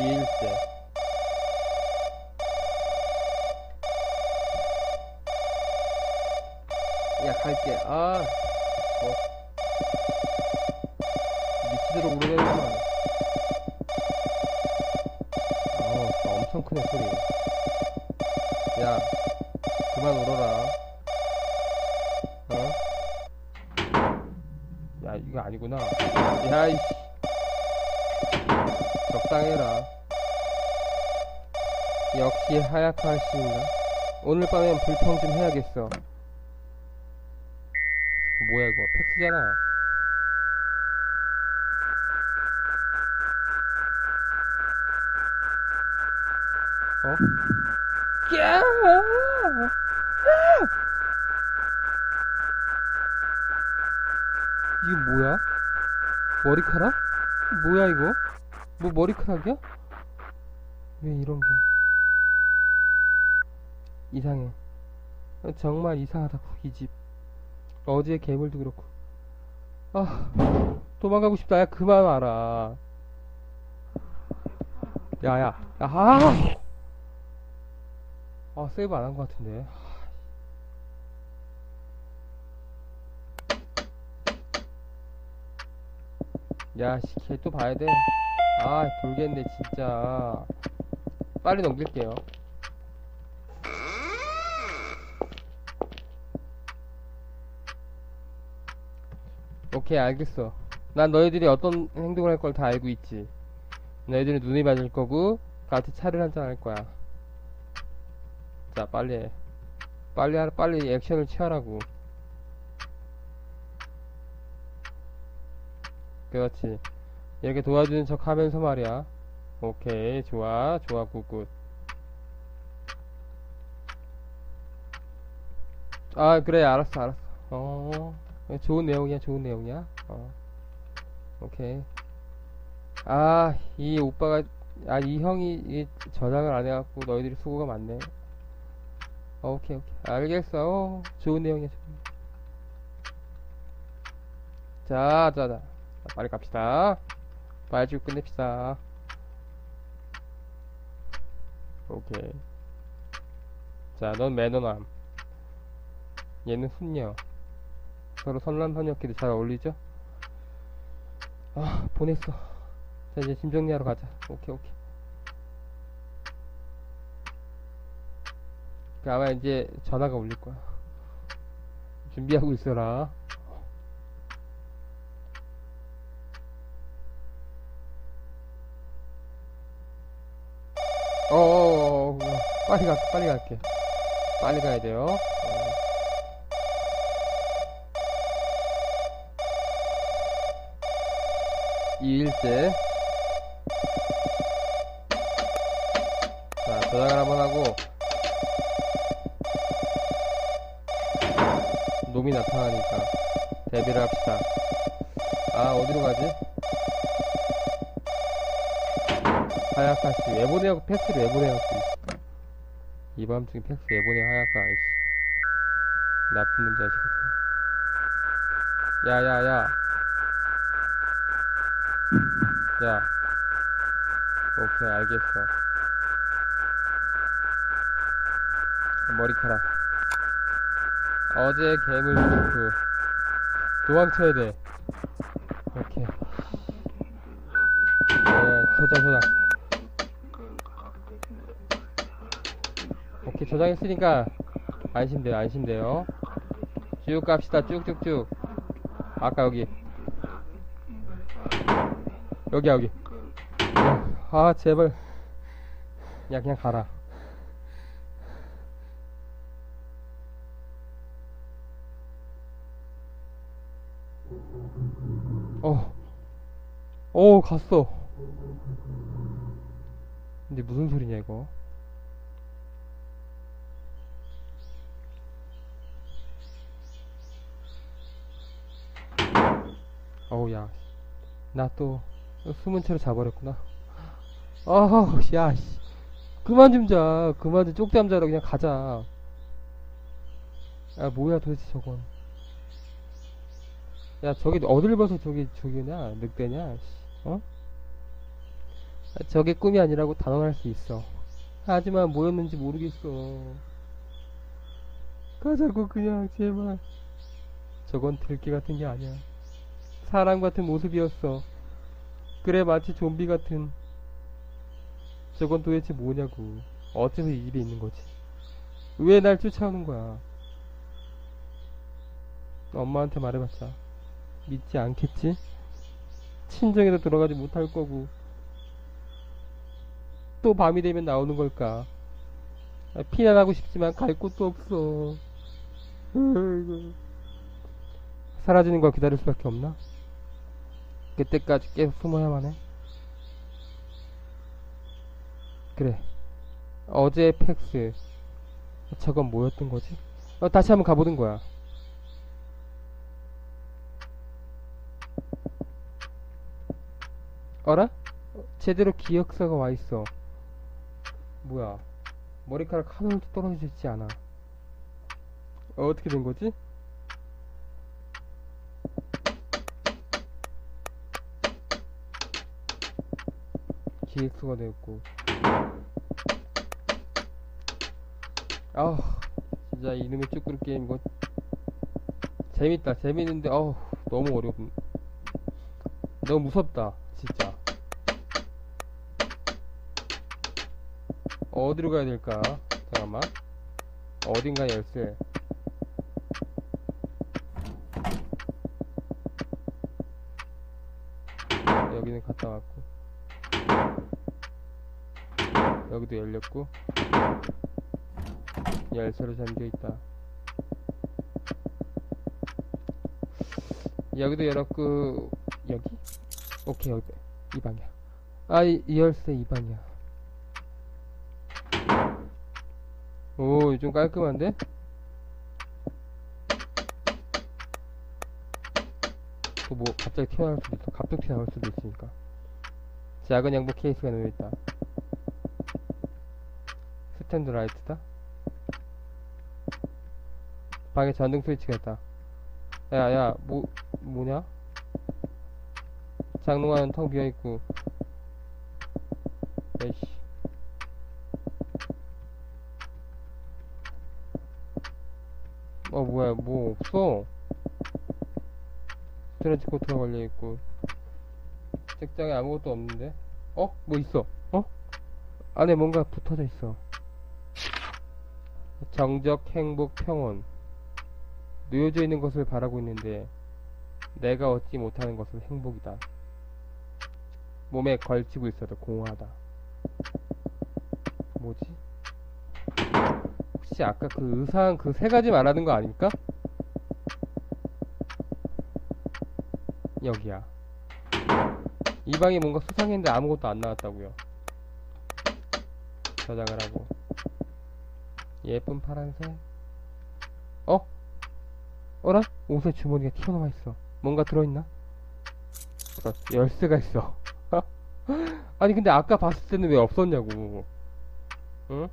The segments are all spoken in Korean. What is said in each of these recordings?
2일째. 야, 갈게. 아, 뭐. 미치도록 우르내구만. 아우, 엄청 크네, 소리. 야, 그만 울어라. 어? 야, 이거 아니구나. 야, 이씨. 적당해라. 역시 하야카 씨인가? 오늘 밤엔 불평 좀 해야겠어. 뭐야 이거 팩스잖아. 어? 야! 이게 뭐야? 머리카락? 뭐야 이거? 뭐 머리카락이야? 왜 이런 게 이상해. 어, 정말 이상하다고 이 집. 어제 괴물도 그렇고. 아 도망가고 싶다. 야 그만 와라. 야야 야, 아! 아 세이브 안 한 것 같은데. 야씨 걔 또 봐야 돼 아, 돌겠네, 진짜. 빨리 넘길게요. 오케이, 알겠어. 난 너희들이 어떤 행동을 할 걸 다 알고 있지. 너희들은 눈이 맞을 거고, 같이 차를 한잔 할 거야. 자, 빨리 해. 빨리, 하, 빨리 액션을 취하라고. 그렇지. 이렇게 도와주는 척 하면서 말이야. 오케이, 좋아, 좋아, 굿굿. 아, 그래, 알았어, 알았어. 어, 좋은 내용이야, 좋은 내용이야. 어, 오케이. 아, 이 오빠가, 아, 이 형이 이 저장을 안 해갖고 너희들이 수고가 많네. 어, 오케이, 오케이. 알겠어. 어, 좋은 내용이야, 좋은 내용. 자, 자, 자. 자, 빨리 갑시다. 빨리 지고 끝냅시다. 오케이. 자, 넌 매너남. 얘는 훈녀. 서로 선남선녀끼리 잘 어울리죠? 아, 보냈어. 자, 이제 짐 정리하러 가자. 오케이, 오케이. 그 아마 이제 전화가 울릴 거야. 준비하고 있어라. 어어어 빨리 가 빨리 갈게. 빨리 가야 돼요. 어. 이 2일째 자 저장을 한번 하고. 놈이 나타나니까 대비를 합시다. 아 어디로 가지? 하야카씨 왜 보내고 패스를 왜 보내갖고 있어 이 밤중에 패스 왜 보내 하야카 이씨. 나쁜 놈 자식 같아. 야야야. 야. 오케이 알겠어. 머리카락 어제 괴물 스프. 도망쳐야 돼 오케이 저장했으니까 안심돼요 안심돼요. 쭉 갑시다 쭉쭉쭉. 아까 여기. 여기 여기. 아 제발. 야 그냥 가라. 어, 어 갔어. 근데 무슨 소리냐 이거 어우 야 나 또 숨은 채로 자버렸구나 아우 야 씨. 그만 좀자 그만 좀 쪽잠 자러 그냥 가자 아 뭐야 도대체 저건 야 저기 어딜 봐서 저기 저기냐 늑대냐 씨. 어? 저게 꿈이 아니라고 단언할 수 있어. 하지만 뭐였는지 모르겠어. 가자고 그냥 제발. 저건 들기 같은 게 아니야. 사람 같은 모습이었어. 그래 마치 좀비 같은. 저건 도대체 뭐냐고. 어째서 이 집에 있는 거지? 왜 날 쫓아오는 거야? 엄마한테 말해봤자 믿지 않겠지? 친정에도 들어가지 못할 거고 또 밤이 되면 나오는 걸까? 아, 피난하고 싶지만 갈 곳도 없어. 사라지는 걸 기다릴 수밖에 없나? 그때까지 계속 숨어야만 해. 그래. 어제 팩스. 저건 뭐였던 거지? 어, 다시 한번 가보는 거야. 어라? 어, 제대로 기억사가 와 있어. 뭐야? 머리카락 하나도 떨어져 있지 않아. 어, 어떻게 된 거지? 기획수가 되었고. 아우, 진짜 이놈의 쭈꾸루 게임 이거 재밌다. 재밌는데 어우 너무 어렵. 너무 무섭다. 진짜. 어디로 가야 될까? 잠깐만. 어딘가 열쇠. 여기는 갔다 왔고. 여기도 열렸고. 열쇠로 잠겨 있다. 여기도 열었고, 여기? 오케이, 여기. 이 방이야. 아, 이, 이 열쇠 이 방이야. 오, 좀 깔끔한데? 또 뭐, 갑자기 튀어나올 수도 있어. 갑자기 튀어나올 수도 있으니까. 작은 양복 케이스가 놓여있다. 스탠드 라이트다. 방에 전등 스위치가 있다. 야, 야, 뭐, 뭐냐? 장롱안은 텅 비어있고. 에이씨. 어, 뭐야, 뭐 없어. 스트레치 코트가 걸려있고. 책장에 아무것도 없는데? 어? 뭐 있어? 어? 안에 뭔가 붙어져 있어. 정적, 행복, 평온. 놓여져 있는 것을 바라고 있는데, 내가 얻지 못하는 것은 행복이다. 몸에 걸치고 있어도 공허하다. 뭐지? 혹시 아까 그 의상 그 세 가지 말하는 거 아닙니까? 여기야. 이 방에 뭔가 수상했는데 아무것도 안 나왔다고요. 저장을 하고. 예쁜 파란색. 어? 어라? 옷에 주머니가 튀어나와 있어. 뭔가 들어있나? 어, 열쇠가 있어. 아니 근데 아까 봤을 때는 왜 없었냐고. 응?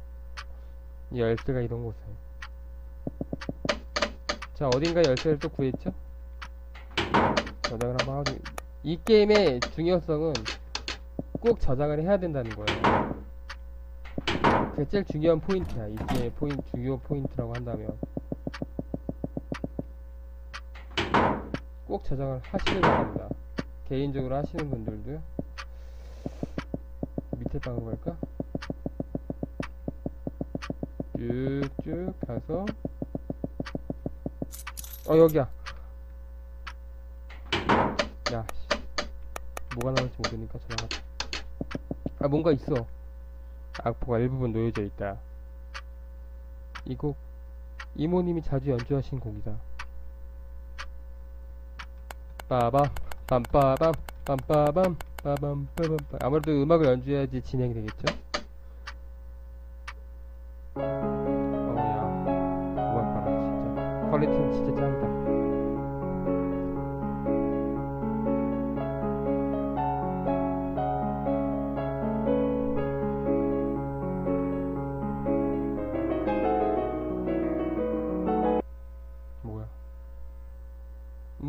이 열쇠가 이런 곳에. 자 어딘가 열쇠를 또 구했죠? 저장을 한번 하고 이 게임의 중요성은 꼭 저장을 해야 된다는 거예요. 그게 제일 중요한 포인트야. 이 게임의 포인트, 중요 포인트라고 한다면. 꼭 저장을 하시는 바랍니다. 개인적으로 하시는 분들도요. 밑에 방으로 갈까? 쭉쭉 가서 어 여기야 야 씨. 뭐가 나올지 모르니까 전화하자 아 뭔가 있어 악보가 일부분 놓여져 있다. 이 곡 이모님이 자주 연주하신 곡이다. 빠밤 빰빠밤 빰빠밤 빠밤 빠밤 빠 아무래도 음악을 연주해야지 진행이 되겠죠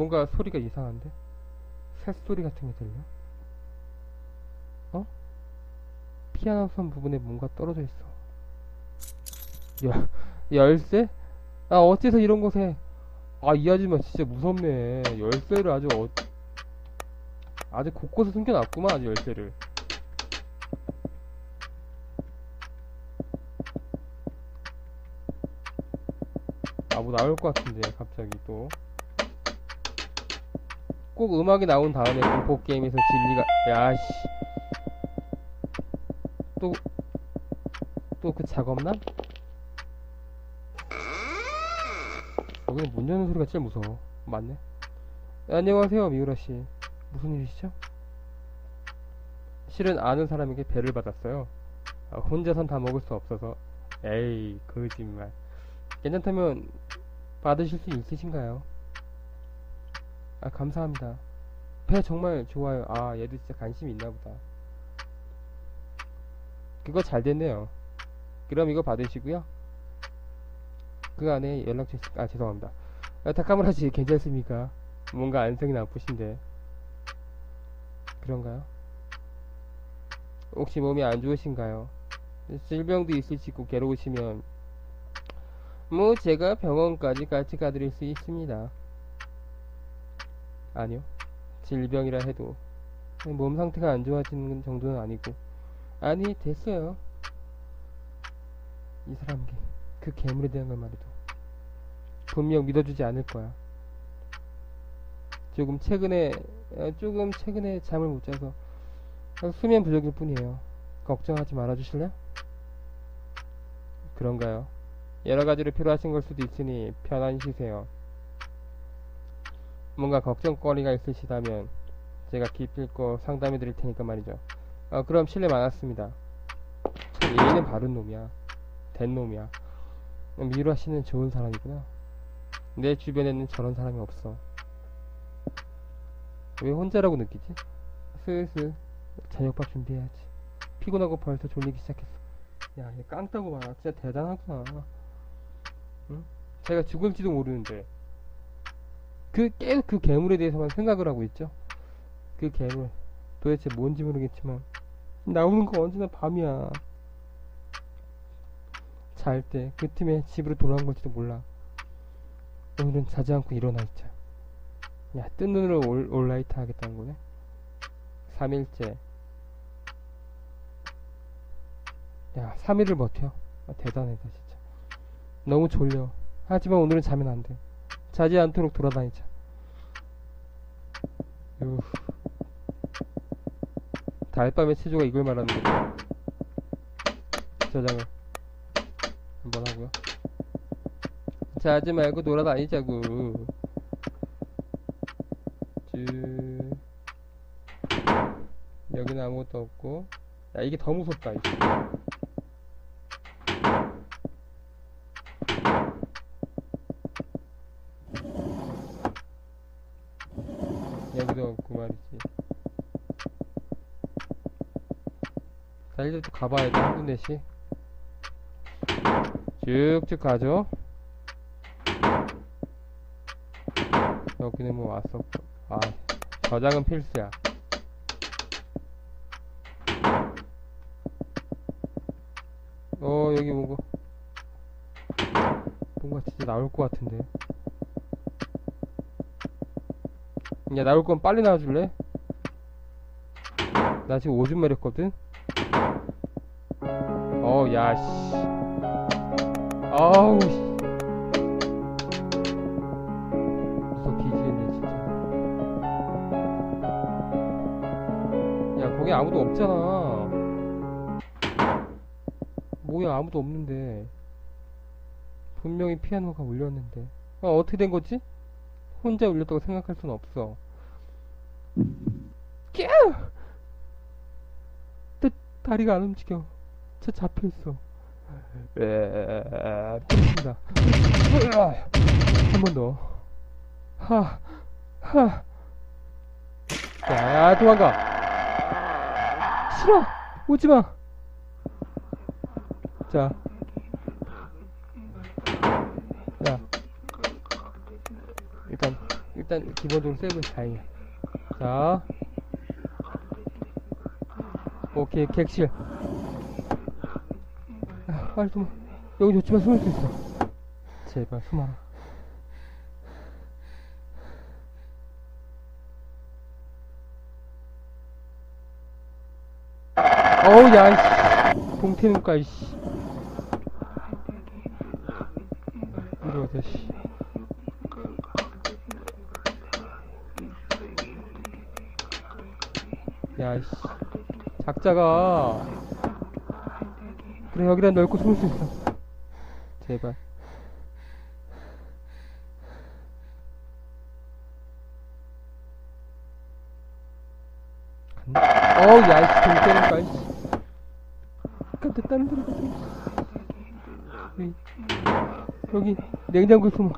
뭔가 소리가 이상한데? 새소리 같은 게 들려? 어? 피아노 선 부분에 뭔가 떨어져 있어. 야, 열쇠? 아, 어째서 이런 곳에. 아, 이 아줌마 진짜 무섭네. 열쇠를 아주, 어, 아주 곳곳에 숨겨놨구만, 아주 열쇠를. 아, 뭐 나올 것 같은데, 갑자기 또. 꼭 음악이 나온 다음에 공포 게임에서 진리가, 야, 씨. 또, 또 그 작업남? 여기는 문 여는 소리가 제일 무서워. 맞네. 네, 안녕하세요, 미우라씨. 무슨 일이시죠? 실은 아는 사람에게 배를 받았어요. 아, 혼자선 다 먹을 수 없어서. 에이, 거짓말. 괜찮다면 받으실 수 있으신가요? 아, 감사합니다. 배 정말 좋아요. 아, 얘도 진짜 관심이 있나 보다. 그거 잘 됐네요. 그럼 이거 받으시고요. 그 안에 연락처 있... 아 죄송합니다. 아, 타카무라 씨 괜찮습니까? 뭔가 안성이 나쁘신데 그런가요? 혹시 몸이 안 좋으신가요? 질병도 있으시고 괴로우시면 뭐 제가 병원까지 같이 가드릴 수 있습니다. 아니요. 질병이라 해도 몸 상태가 안 좋아지는 정도는 아니고 아니 됐어요. 이 사람에게 그 괴물에 대한 걸 말해도 분명 믿어주지 않을 거야. 조금 최근에 어, 조금 최근에 잠을 못 자서 수면 부족일 뿐이에요. 걱정하지 말아 주실래요? 그런가요? 여러 가지로 필요하신 걸 수도 있으니 편안히 쉬세요. 뭔가 걱정거리가 있으시다면 제가 기필코 상담해 드릴 테니까 말이죠. 어, 그럼 실례 많았습니다. 참 예의는 바른 놈이야. 된 놈이야. 미루아 씨는 좋은 사람이구나. 내 주변에는 저런 사람이 없어. 왜 혼자라고 느끼지? 슬슬 저녁밥 준비해야지. 피곤하고 벌써 졸리기 시작했어. 야, 얘 깡따고 봐. 진짜 대단하구나. 응? 제가 죽을지도 모르는데. 그, 계속 그 괴물에 대해서만 생각을 하고 있죠. 그 괴물. 도대체 뭔지 모르겠지만. 나오는 거 언제나 밤이야. 잘 때그 틈에 집으로 돌아온 걸지도 몰라. 오늘은 자지 않고 일어나 있자. 야, 뜬 눈으로 올, 올라이트 하겠다는 거네. 3일째. 야, 3일을 버텨. 아, 대단하다, 진짜. 너무 졸려. 하지만 오늘은 자면 안 돼. 자지 않도록 돌아다니자. 유. 달밤의 체조가 이걸 말하는 거죠. 저장을. 한번 하고요. 자지 말고 돌아다니자고. 쭉. 여기는 아무것도 없고. 야, 이게 더 무섭다, 이게. 여기도 없고 말이지. 자, 이제 또 가봐야 돼, 한 군데씩. 쭉쭉 가죠. 여기는 뭐 왔었고. 아, 저장은 필수야. 어, 여기 뭔가. 뭔가 진짜 나올 것 같은데. 야, 나올 건 빨리 나와줄래? 나 지금 오줌 마렸거든? 어, 야, 씨. 아우, 씨. 무섭게 뒤지겠네, 진짜. 야, 거기 아무도 없잖아. 뭐야, 아무도 없는데. 분명히 피아노가 울렸는데. 아, 어떻게 된 거지? 혼자 울렸다고 생각할 순 없어. 꺄! 내 다리가 안 움직여. 저 잡혀있어. 에, 끊습니다. 한번 더. 하, 하. 자, 도망가. 싫어! 오지 마! 자. 자. 일단, 일단, 기본적으로 세이브 다행이야. 자. 오케이, 객실. 빨리 숨어. 여기 좋지만 숨을 수 있어. 제발 숨어라. 어우, 야, 이씨. 동태눈가, 이씨. 이리 와서, 씨. 야, 이씨. 작자가. 그래, 여기다 넓고 숨을 수 있어. 제발. 어우, 야, 이씨, 동태눈가, 이씨. 간다, 다른 데로 가자. 여기, 냉장고에 숨어.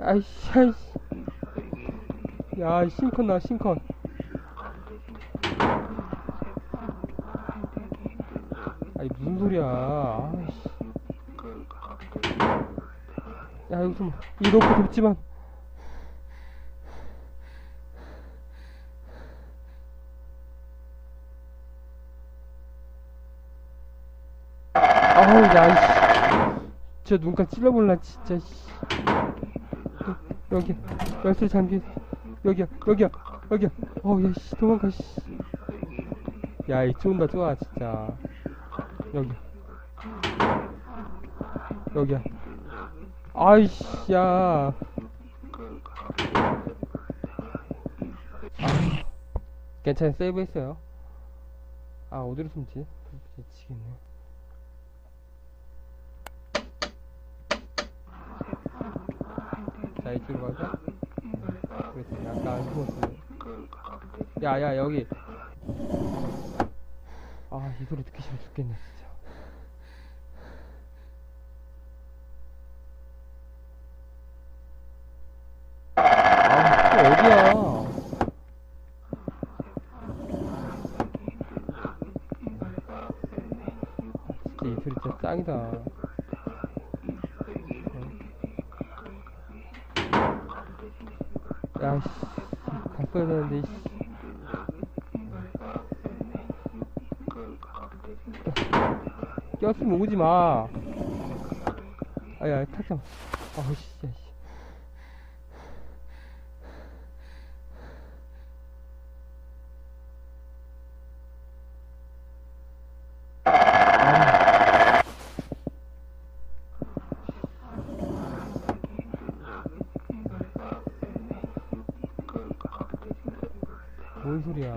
아이씨, 아이씨. 야, 싱컨 나와, 싱컨. 아니 무슨 소리야. 야 여기 좀 이렇게 덥지만. 아우 야이씨. 저 눈깔 찔러볼라 진짜 씨. 여- 여기 열쇠 잠기 여기야 여기야 여기야. 어우 야씨 도망가 씨야이 쫀다 좋아 진짜 여기. 여기야. 아이씨 야. 아, 괜찮아 세이브 했어요. 아 어디로 숨지? 미치겠네. 자 이쪽으로 가자. 그렇지 약간 숨었어 야야 여기. 아, 이 소리 듣기 싫어 죽겠네, 진짜. 아, 또 어디야? 아, 진짜 이 소리 진짜 짱이다. 어. 야, 씨. 갔어야 되는데, 씨. 꼈으면 오지 마. 아야, 탁상. 아우, 씨, 야, 씨. 아. 뭔 소리야.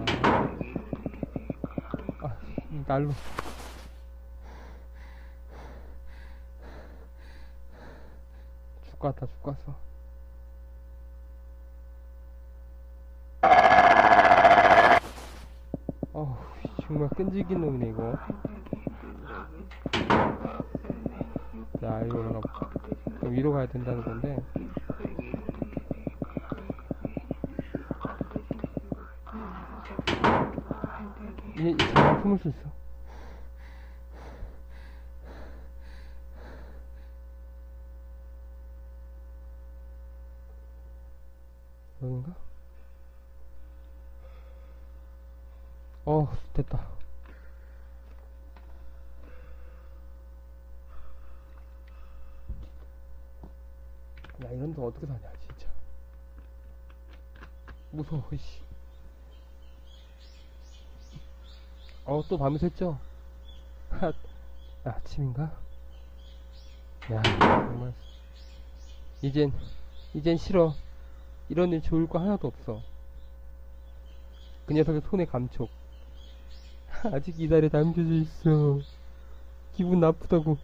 아, 이 날로. 죽겠다 죽겠어 어우 정말 끈질긴 놈이네 이거 자 이리 올라가 봐 위로 가야 된다는 건데 얘잘 품을 수 있어 여긴가? 어, 됐다. 야, 이런 데 어떻게 사냐, 진짜. 무서워, 씨. 어, 또 밤이 샜죠? 하, 아침인가? 야, 정말. 이젠, 이젠 싫어. 이런 일 좋을 거 하나도 없어. 그 녀석의 손에 감촉. 아직 이달에 남겨져 있어. 기분 나쁘다고.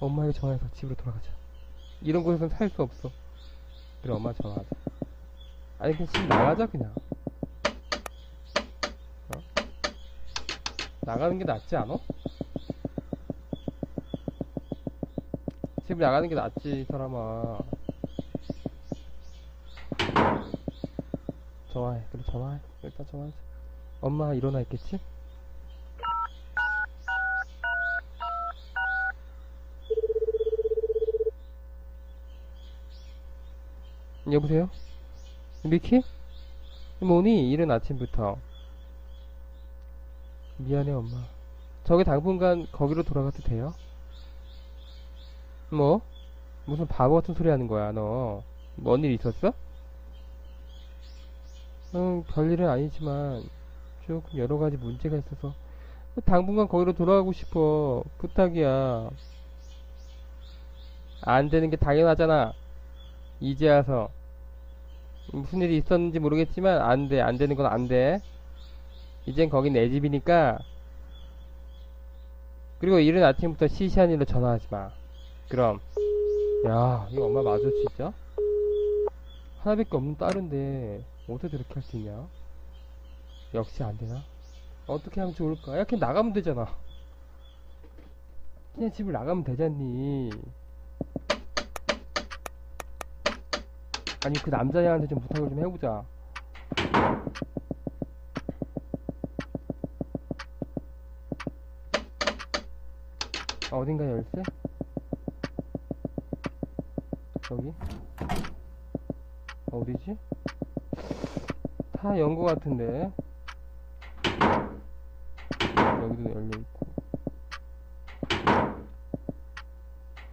엄마에게 전화해서 집으로 돌아가자. 이런 곳에선 살 수 없어. 그래, 엄마 전화하자. 아니, 그냥 집 나가자, 그냥. 나가는 게 낫지 않아? 집 나가는 게 낫지, 이 사람아. 전화해. 그래, 전화해. 일단 전화하자. 엄마 일어나 있겠지? 여보세요? 미키? 뭐니? 이른 아침부터. 미안해, 엄마. 저게 당분간 거기로 돌아가도 돼요? 뭐? 무슨 바보 같은 소리 하는 거야, 너. 뭔 일 있었어? 응, 별일은 아니지만, 조금 여러 가지 문제가 있어서, 당분간 거기로 돌아가고 싶어. 부탁이야. 안 되는 게 당연하잖아. 이제 와서. 무슨 일이 있었는지 모르겠지만, 안 돼. 안 되는 건 안 돼. 이젠 거긴 내 집이니까, 그리고 이른 아침부터 시시한 일로 전화하지 마. 그럼. 야, 이거 엄마 맞아, 진짜? 하나밖에 없는 딸인데, 어떻게 저렇게 할 수 있냐? 역시 안 되나? 어떻게 하면 좋을까? 야, 그냥 나가면 되잖아. 그냥 집을 나가면 되잖니. 아니, 그 남자애한테 좀 부탁을 좀 해보자. 아, 어딘가 열쇠? 여기? 어디지? 다연거 같은데. 여기도 열려있고.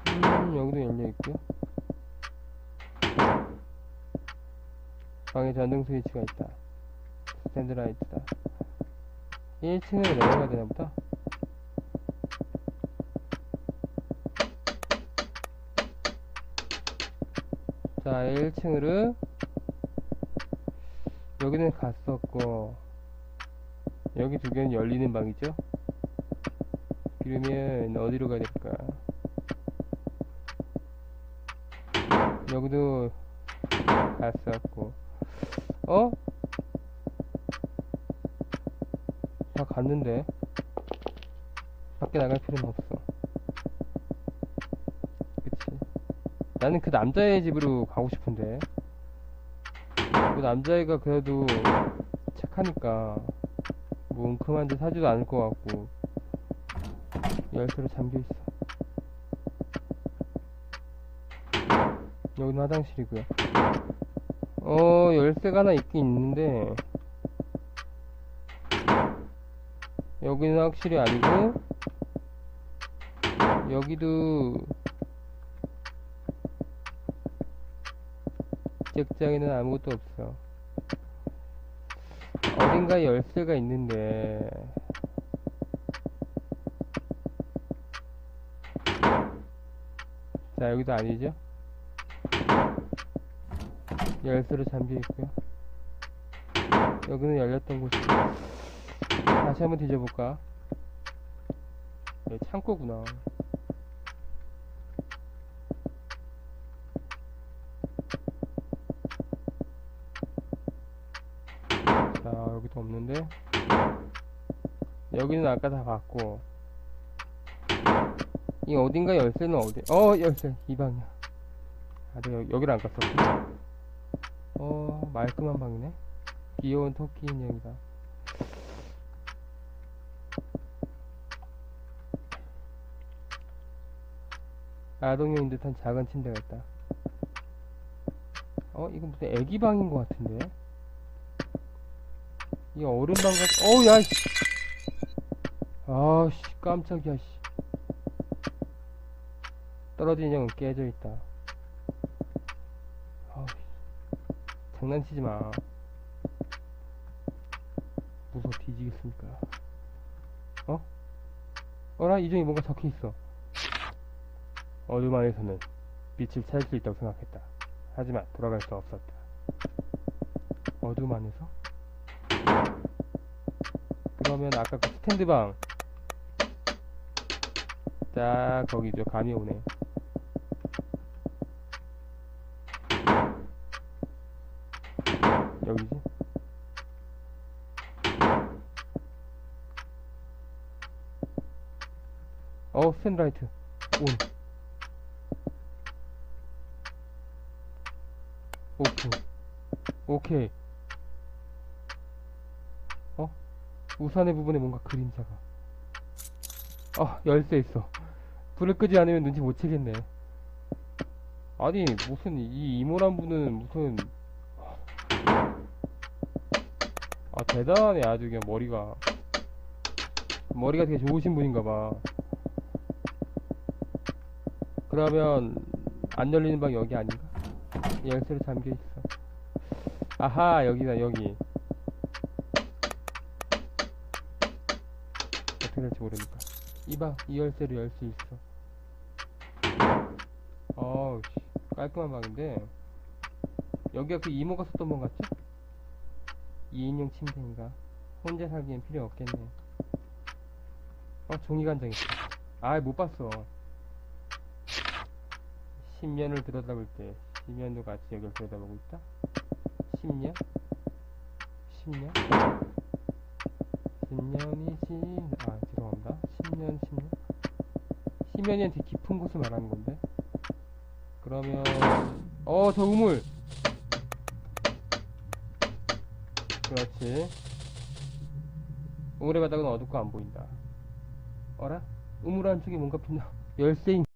음, 여기도 열려있고요. 방에 전등 스위치가 있다. 스탠드 라이트다. 1층으로 내려가야 되나 보다. 자, 1층으로 여기는 갔었고 여기 두 개는 열리는 방이죠. 그러면 어디로 가야 될까? 여기도 갔었고 어? 다 갔는데 밖에 나갈 필요는 없어. 그치? 나는 그 남자의 집으로 가고 싶은데. 그 남자애가 그래도 착하니까 뭐 웅큼한 데 사지도 않을 것 같고 열쇠로 잠겨있어. 여기는 화장실이고요. 어 열쇠가 하나 있긴 있는데 여기는 확실히 아니고 여기도 책장에는 아무것도 없어. 어딘가에 열쇠가 있는데. 자, 여기도 아니죠? 열쇠로 잠겨 있고요. 여기는 열렸던 곳이. 다시 한번 뒤져볼까? 여기 창고구나. 자, 여기도 없는데. 여기는 아까 다 봤고. 이 어딘가 열쇠는 어디? 어, 열쇠. 이 방이야. 아, 내가 여기, 여기를 안 갔었구나. 어, 말끔한 방이네. 귀여운 토끼 인형이다. 아동용인 듯한 작은 침대가 있다. 어, 이거 무슨 애기 방인 것 같은데? 이 어른방 같, 어우, 야, 씨. 아, 씨, 깜짝이야, 씨. 떨어진 인형은 깨져 있다. 아우, 씨. 장난치지 마. 무서워 뒤지겠으니까. 어? 어라, 이중에 뭔가 적혀 있어. 어둠 안에서는 빛을 찾을 수 있다고 생각했다. 하지만 돌아갈 수 없었다. 어둠 안에서? 그러면 아까 그 스탠드방. 딱 거기죠. 감이 오네. 여기지? 어 스탠드라이트. 온 오케이. 오케이 우산의 부분에 뭔가 그림자가. 아, 열쇠 있어. 불을 끄지 않으면 눈치 못 채겠네. 아니, 무슨, 이 이모란 분은 무슨. 아, 대단하네, 아주 그냥 머리가. 머리가 되게 좋으신 분인가 봐. 그러면 안 열리는 방 여기 아닌가? 열쇠로 잠겨 있어. 아하 여기다 여기. 어떻게 될지 모르니까. 이봐 이 열쇠로 열 수 있어. 어우 씨, 깔끔한 방인데 여기가 그 이모가 썼던 방 같죠? 2인용 침대인가? 혼자 살기엔 필요 없겠네. 어, 종이가 한장 있어. 아, 못 봤어. 10년을 들여다볼 때, 10년도 같이 여길 들여다보고 있다? 10년? 10년? 10년이지, 아, 죄송합니다. 10년, 10년? 10년이면 되게 깊은 곳을 말하는 건데. 그러면, 어, 저 우물! 그렇지. 우물의 바닥은 어둡고 안 보인다. 어라? 우물 안쪽에 뭔가 빛나. 열쇠인.